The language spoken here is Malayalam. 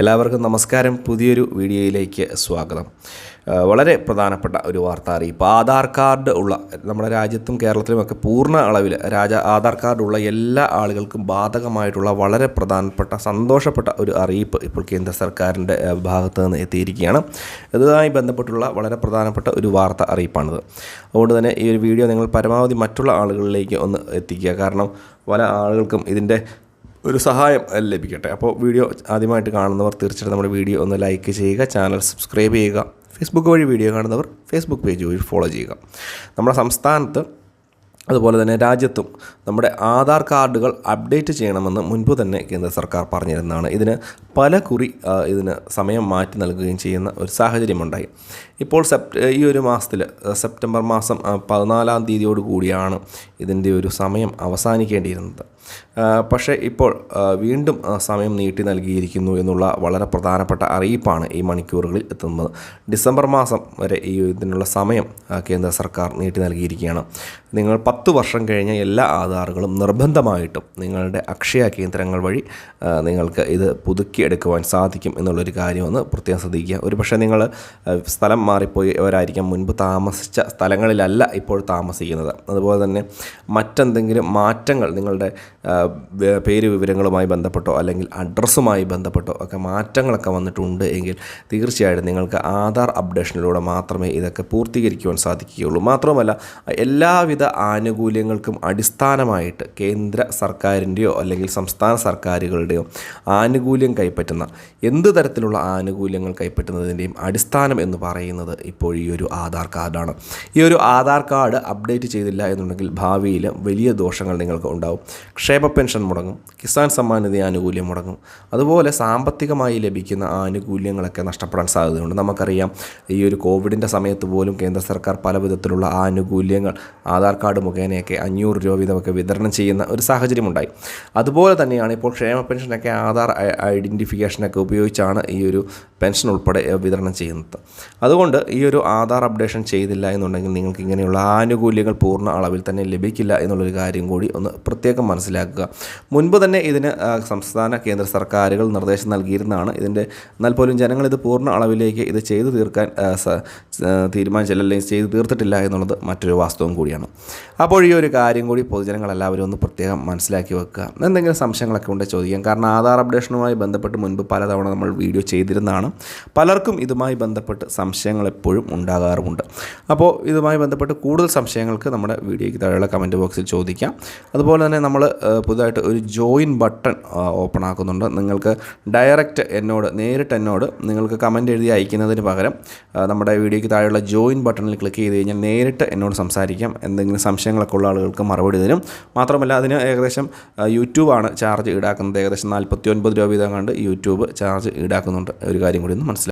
എല്ലാവർക്കും നമസ്കാരം. പുതിയൊരു വീഡിയോയിലേക്ക് സ്വാഗതം. വളരെ പ്രധാനപ്പെട്ട ഒരു വാർത്ത അറിയിപ്പ്. ആധാർ കാർഡ് ഉള്ള നമ്മുടെ രാജ്യത്തും കേരളത്തിലുമൊക്കെ പൂർണ അളവിൽ രാജ ആധാർ കാർഡ് ഉള്ള എല്ലാ ആളുകൾക്കും ബാധകമായിട്ടുള്ള വളരെ പ്രധാനപ്പെട്ട സന്തോഷപ്പെട്ട ഒരു അറിയിപ്പ് ഇപ്പോൾ കേന്ദ്ര സർക്കാരിന്റെ ഭാഗത്ത് നിന്ന് എത്തിയിരിക്കുകയാണ്. ഇതുമായി ബന്ധപ്പെട്ടുള്ള വളരെ പ്രധാനപ്പെട്ട ഒരു വാർത്ത അറിയിപ്പാണിത്. അതുകൊണ്ട് തന്നെ ഈ ഒരു വീഡിയോ നിങ്ങൾ പരമാവധി മറ്റുള്ള ആളുകളിലേക്ക് ഒന്ന് എത്തിക്കുക. കാരണം പല ആളുകൾക്കും ഇതിന്റെ ഒരു സഹായം ലഭിക്കട്ടെ. അപ്പോൾ വീഡിയോ ആദ്യമായിട്ട് കാണുന്നവർ തീർച്ചയായിട്ടും നമ്മുടെ വീഡിയോ ഒന്ന് ലൈക്ക് ചെയ്യുക ചാനൽ സബ്സ്ക്രൈബ് ചെയ്യുക. ഫേസ്ബുക്ക് വഴി വീഡിയോ കാണുന്നവർ ഫേസ്ബുക്ക് പേജ് വഴി ഫോളോ ചെയ്യുക. നമ്മുടെ സംസ്ഥാനത്ത് അതുപോലെ തന്നെ രാജ്യത്തും നമ്മുടെ ആധാർ കാർഡുകൾ അപ്ഡേറ്റ് ചെയ്യണമെന്ന് മുൻപ് തന്നെ കേന്ദ്ര സർക്കാർ പറഞ്ഞിരുന്നതാണ്. ഇതിന് പല കുറി ഇതിന് സമയം മാറ്റി നൽകുകയും ചെയ്യുന്ന ഒരു സാഹചര്യമുണ്ടായി. ഇപ്പോൾ സെപ്റ്റ് ഈ ഒരു മാസത്തിൽ സെപ്റ്റംബർ മാസം പതിനാലാം തീയതിയോട് കൂടിയാണ് ഇതിന്റെ ഒരു സമയം അവസാനിക്കേണ്ടിയിരുന്നത്. പക്ഷേ ഇപ്പോൾ വീണ്ടും സമയം നീട്ടി നൽകിയിരിക്കുന്നു എന്നുള്ള വളരെ പ്രധാനപ്പെട്ട അറിയിപ്പാണ് ഈ മണിക്കൂറുകളിൽ എത്തുന്നത്. ഡിസംബർ മാസം വരെ ഈ ഇതിനുള്ള സമയം കേന്ദ്ര സർക്കാർ നീട്ടി നൽകിയിരിക്കുകയാണ്. നിങ്ങൾ പത്ത് വർഷം കഴിഞ്ഞ എല്ലാ ആധാറുകളും നിർബന്ധമായിട്ടും നിങ്ങളുടെ അക്ഷയ കേന്ദ്രങ്ങൾ വഴി നിങ്ങൾക്ക് ഇത് പുതുക്കിയെടുക്കുവാൻ സാധിക്കും എന്നുള്ളൊരു കാര്യമൊന്ന് പ്രത്യേകം ശ്രദ്ധിക്കുക. ഒരു പക്ഷേ നിങ്ങൾ സ്ഥലം മാറിപ്പോയവരായിരിക്കാം മുൻപ് താമസിച്ച സ്ഥലങ്ങളിലല്ല ഇപ്പോൾ താമസിക്കുന്നത്. അതുപോലെ തന്നെ മറ്റെന്തെങ്കിലും മാറ്റങ്ങൾ നിങ്ങളുടെ പേര് വിവരങ്ങളുമായി ബന്ധപ്പെട്ടോ അല്ലെങ്കിൽ അഡ്രസ്സുമായി ബന്ധപ്പെട്ടോ ഒക്കെ മാറ്റങ്ങളൊക്കെ വന്നിട്ടുണ്ട് എങ്കിൽ തീർച്ചയായിട്ടും നിങ്ങൾക്ക് ആധാർ അപ്ഡേഷനിലൂടെ മാത്രമേ ഇതൊക്കെ പൂർത്തീകരിക്കുവാൻ സാധിക്കുകയുള്ളൂ. മാത്രമല്ല എല്ലാവിധ ആനുകൂല്യങ്ങൾക്കും അടിസ്ഥാനമായിട്ട് കേന്ദ്ര സർക്കാരിന്റെയോ അല്ലെങ്കിൽ സംസ്ഥാന സർക്കാരുകളുടെയോ ആനുകൂല്യം കൈപ്പറ്റുന്ന എന്ത് തരത്തിലുള്ള ആനുകൂല്യങ്ങൾ കൈപ്പറ്റുന്നതിന്റെയും അടിസ്ഥാനം എന്ന് പറയുന്നത് ഇപ്പോൾ ഈ ഒരു ആധാർ കാർഡാണ്. ഈ ഒരു ആധാർ കാർഡ് അപ്ഡേറ്റ് ചെയ്തില്ല എന്നുണ്ടെങ്കിൽ ഭാവിയിൽ വലിയ ദോഷങ്ങൾ നിങ്ങൾക്ക് ഉണ്ടാവും. ക്ഷേമ പെൻഷൻ മുടങ്ങും കിസാൻ സമ്മാൻ നിധി ആനുകൂല്യം മുടങ്ങും. അതുപോലെ സാമ്പത്തികമായി ലഭിക്കുന്ന ആനുകൂല്യങ്ങളൊക്കെ നഷ്ടപ്പെടാൻ സാധ്യതയുണ്ട്. നമുക്കറിയാം ഈ ഒരു കോവിഡിന്റെ സമയത്ത് പോലും കേന്ദ്ര സർക്കാർ പല വിധത്തിലുള്ള ആനുകൂല്യങ്ങൾ ആധാർ കാർഡ് മുഖേനയൊക്കെ അഞ്ഞൂറ് രൂപ വീതമൊക്കെ വിതരണം ചെയ്യുന്ന ഒരു സാഹചര്യമുണ്ടായി. അതുപോലെ തന്നെയാണ് ഇപ്പോൾ ക്ഷേമ പെൻഷനൊക്കെ ആധാർ ഐഡന്റിഫിക്കേഷനൊക്കെ ഉപയോഗിച്ചാണ് ഈ ഒരു പെൻഷൻ ഉൾപ്പെടെ വിതരണം ചെയ്യുന്നത്. അതുകൊണ്ട് ഈ ഒരു ആധാർ അപ്ഡേഷൻ ചെയ്തില്ല എന്നുണ്ടെങ്കിൽ നിങ്ങൾക്ക് ഇങ്ങനെയുള്ള ആനുകൂല്യങ്ങൾ പൂർണ അളവിൽ തന്നെ ലഭിക്കില്ല എന്നുള്ളൊരു കാര്യം കൂടി ഒന്ന് പ്രത്യേകം മനസ്സിലാക്കുക. മുൻപ് തന്നെ ഇതിന് സംസ്ഥാന കേന്ദ്ര സർക്കാരുകൾ നിർദ്ദേശം നൽകിയിരുന്നതാണ്. ഇതിന്റെ എന്നാൽ പോലും ജനങ്ങൾ ഇത് പൂർണ അളവിലേക്ക് ഇത് ചെയ്തു തീർക്കാൻ തീരുമാനിച്ചില്ല അല്ലെങ്കിൽ ചെയ്തു തീർത്തിട്ടില്ല എന്നുള്ളത് മറ്റൊരു വാസ്തവം കൂടിയാണ്. അപ്പോൾ ഈ ഒരു കാര്യം കൂടി പൊതുജനങ്ങളെല്ലാവരും ഒന്ന് പ്രത്യേകം മനസ്സിലാക്കി വെക്കുക. എന്തെങ്കിലും സംശയങ്ങളൊക്കെ ഉണ്ടെങ്കിൽ ചോദിക്കാം. കാരണം ആധാർ അപ്ഡേഷനുമായി ബന്ധപ്പെട്ട് മുൻപ് പലതവണ നമ്മൾ വീഡിയോ ചെയ്തിരുന്നതാണ്. പലർക്കും ഇതുമായി ബന്ധപ്പെട്ട് സംശയങ്ങൾ എപ്പോഴും ഉണ്ടാകാറുമുണ്ട്. അപ്പോൾ ഇതുമായി ബന്ധപ്പെട്ട് കൂടുതൽ സംശയങ്ങൾക്ക് നമ്മുടെ വീഡിയോയ്ക്ക് താഴെയുള്ള കമന്റ് ബോക്സിൽ ചോദിക്കാം. അതുപോലെ തന്നെ നമ്മൾ പുതുതായിട്ട് ഒരു ജോയിൻ ബട്ടൺ ഓപ്പൺ ആക്കുന്നുണ്ട്. നിങ്ങൾക്ക് ഡയറക്റ്റ് എന്നോട് നേരിട്ട് എന്നോട് നിങ്ങൾക്ക് കമന്റ് എഴുതി അയക്കുന്നതിന് പകരം നമ്മുടെ വീഡിയോയ്ക്ക് താഴെയുള്ള ജോയിൻ ബട്ടണിൽ ക്ലിക്ക് ചെയ്ത് കഴിഞ്ഞാൽ നേരിട്ട് എന്നോട് സംസാരിക്കാം. എന്തെങ്കിലും സംശയങ്ങളൊക്കെ ഉള്ള ആളുകൾക്ക് മറുപടി തരും. മാത്രമല്ല അതിന് ഏകദേശം യൂട്യൂബാണ് ചാർജ് ഈടാക്കുന്നത്. ഏകദേശം നാൽപ്പത്തി ഒൻപത് രൂപ വീതം കണ്ട് യൂട്യൂബ് ചാർജ് ഈടാക്കുന്നുണ്ട്. ഒരു കാര്യം കൂടി ഒന്ന് മനസ്സിലാക്കുക